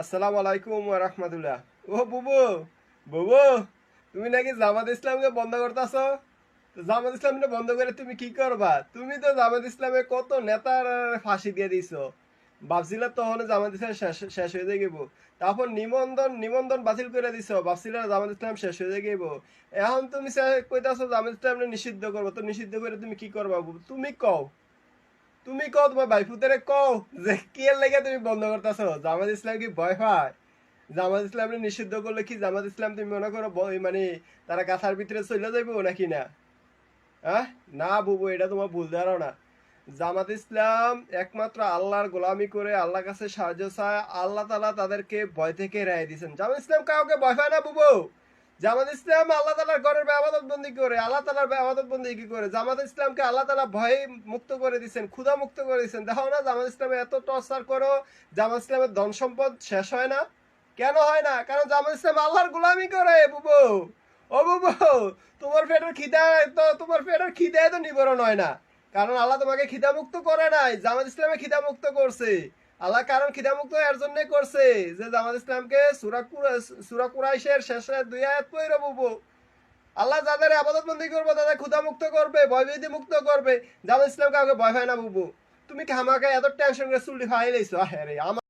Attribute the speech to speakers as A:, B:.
A: আসসালামু আলাইকুম ও বুবু বুবু, তুমি নাকি জামাত ইসলামকে বন্ধ করতেছ? জামাত বন্ধ করে তুমি কি করবা? তুমি তো জামাত ইসলামে কত নেতার ফাঁসি দিয়ে দিছো। ভাবছিল তখন জামাত ইসলাম শেষ হয়ে যাইব। তারপর নিবন্ধন নিবন্ধন বাতিল করে দিছো। ভাবছিল জামাত ইসলাম শেষ হয়ে যাইব। এখন তুমি কইতাছো জামাত ইসলাম নিষিদ্ধ করব। তো নিষিদ্ধ করে তুমি কি করবা? তুমি কও। তুমি কও, তোমার ভাইফুতেরে কও যে কি লেগে তুমি বন্ধ করতেছো? জামাত ইসলাম কি ভয় পায়? জামাত ইসলাম নিষিদ্ধ করলে কি জামাত ইসলাম তুমি মনে করো মানে তারা কাঁথার ভিতরে চলে যাইব নাকি না? হ্যাঁ না বুবু, এটা তোমার ভুল ধারণা। জামাত ইসলাম একমাত্র আল্লাহর গোলামি করে আল্লাহর কাছে সাহায্য চায়, আল্লাহ তালা তাদেরকে ভয় থেকে রেয় দিয়েছেন জামাত ইসলাম কাউকে ভয় পায় না বুবু। জামাত ইসলাম আল্লাহ তালার ঘরের আবাদত বন্দি করে, আল্লাহ তালার আবাদত বন্দি কি করে? জামাত ইসলামকে আল্লাহ তালা ভয়ে মুক্ত করে দিচ্ছেন ক্ষুধা মুক্ত করে দিচ্ছেন দেখো না, জামাত ইসলামে এত টর্চার করো, জামাত ইসলামের ধন সম্পদ শেষ হয় না? কেন হয় না? কারণ জামাত ইসলাম আল্লাহর গোলামি করে, বুবু। ও বুবু, তোমার পেটের খিদা, তো তোমার পেটের খিদায় তো নিবারণ হয় না। কারণ আল্লাহ তোমাকে খিদা মুক্ত করে নাই, জামাত ইসলামে খিদা মুক্ত করছে। আল্লাহ কারণ খিদা মুক্ত এর জন্য করছে। যে জামাত ইসলামকে সুরা কুরা- সুরা কুরাইশের শেষে দুই আয়াত পইরা বুবু। আল্লাহ যাদের আবাদত বন্দি করবে, তাদের ক্ষুধামুক্ত করবে, ভয়ভীতি মুক্ত করবে। জামাত ইসলাম কাউকে ভয় হয় না বুবু। তুমি কি আমাকে এত টেনশন করে চুল্লি ফাইলেছো হ্যাঁ রে আমার